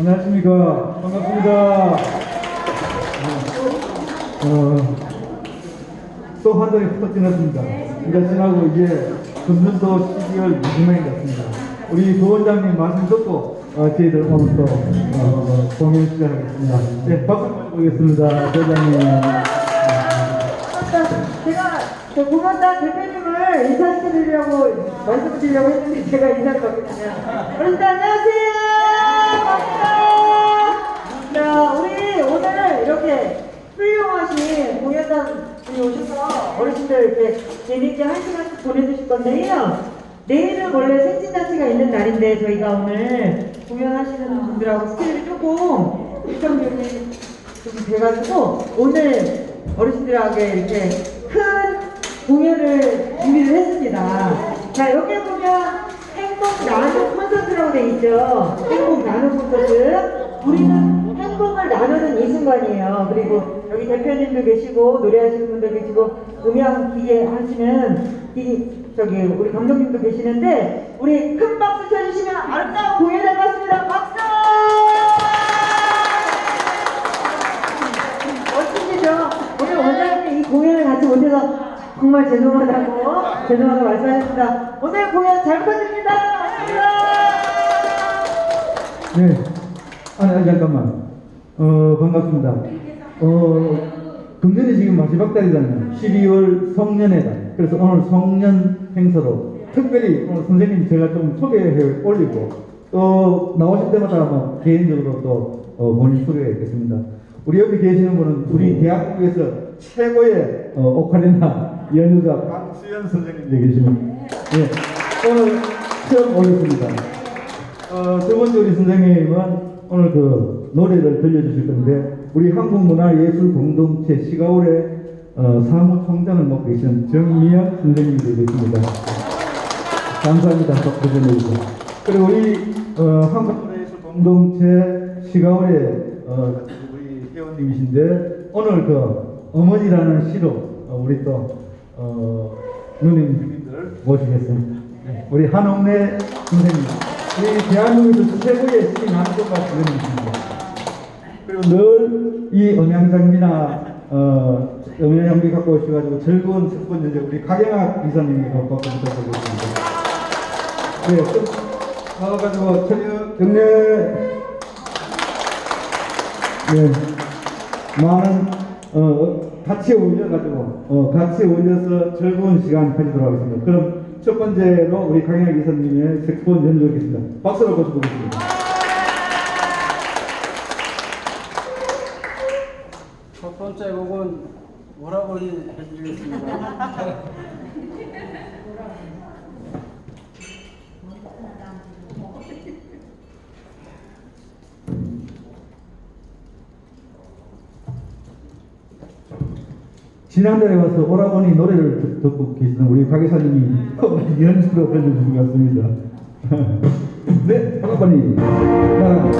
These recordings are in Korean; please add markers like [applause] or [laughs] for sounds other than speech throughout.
안녕하십니까. 반갑습니다. 어, 또한 달이 훌쩍 지났습니다. 이제 지나고 이제 금년도 12월 마지막인 것 같습니다. 우리 부원장님 말씀 듣고 어, 저희들 오늘 또 어, 공연 시작하겠습니다. 네, 박수 보겠습니다. 부원장님. 제가 그 공연단 대표님을 인사시켜드리려고 말씀드리려고 했는데 제가 인사를 받거든요. 어르신들 안녕하세요. 반갑습니다. 자, 우리 오늘 이렇게 훌륭하신 공연단 분이 오셔서 어르신들 이렇게 재미있게 한 시간씩 보내주실 건데요. 내일은 원래 생신잔치가 있는 날인데 저희가 오늘 공연하시는 분들하고 스케줄이 조금 일정 비용이 좀 돼가지고 오늘 어르신들하고 이렇게 큰 공연을 준비를 했습니다. 자 여기 보면 행복 나눔 콘서트라고 돼 있죠. 행복 나눔 콘서트. 우리는 행복을 나누는 이 순간이에요. 그리고 여기 대표님도 계시고 노래하시는 분들 계시고 음향 기계 하시는 기 저기 우리 감독님도 계시는데 우리 큰 박수 쳐주시면 아름다운 공연을 봤습니다. 박수! 멋지시죠? 오늘 원장님이 이 공연을 같이 못해서 정말 죄송하다고 죄송하다고 말씀하셨습니다. 오늘 공연 잘 부탁드립니다. 감사합니다. 네. 아니, 아니, 잠깐만. 어, 반갑습니다. 어, 금년이 지금 마지막 달이잖아요. 12월 성년의 달. 그래서 오늘 성년 행사로 특별히 오늘 선생님 제가 좀 소개해 올리고 또 나오실 때마다 뭐 개인적으로 또 어, 본인 소개하겠습니다. 우리 여기 계시는 분은 우리 대학교에서 최고의 어, 오카리나 연주자 박수현 선생님 계시는 예, 오늘 처음 오셨습니다. 어, 두 번째 우리 선생님은 오늘 그 노래를 들려주실 건데 우리 한국문화예술공동체 시가올의 어, 사무총장을 맡고 계시는 정미영 선생님이 되겠습니다. 감사합니다. 박수 전해주세요. 그리고 우리 어, 한국문화예술공동체 시가올의 어, 우리 회원님이신데 오늘 그 어머니라는 시로 어, 우리 또 어, 누님들 모시겠습니다. 네, 우리 한옥래 선생님. 우리 대한민국에서 최고의 시 남성과 선생님이십니다. 그리고 늘 이 음향장비나 어, 음향장비 갖고 오셔가지고 즐거운 석번 연주 우리 가경학 이사님이 갖고 부탁드리겠습니다. 네, 또 나와가지고 저녁 경례 네, 많은 어, 같이 어울려가지고 어, 같이 어울려서 즐거운 시간 가지도록 하겠습니다. 그럼 첫 번째로 우리 강현 이사님의 색본 연주하겠습니다. 박수로 모셔보겠습니다. 첫 번째 곡은 오라버니 해드리겠습니다. [laughs] 지난달에 와서 오라버니 노래를 듣- 듣고 계시는 우리 가게사님이 [laughs] 연주로 들려주신 것 같습니다. [laughs] 네, 오라버니. 하나,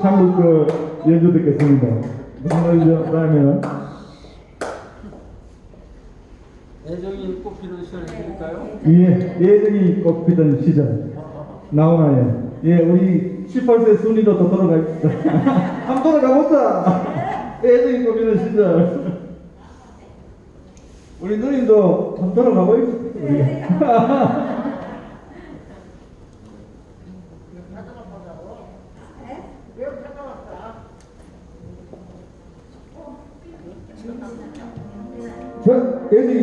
한국 그 연주 듣겠습니다. 무슨 노래죠? 다음에는? 애정이 꽃피는 시절 해드릴까요? 예, 예전이 꽃피던 시절. 나오나요? 예, 우리 18세 순위로 더 돌아가 있다. 한번 돌아가보자. 예전이 꽃피던 시절. 우리 누님도 한번. 자, [laughs]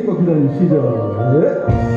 예전이 꽃피던 시절.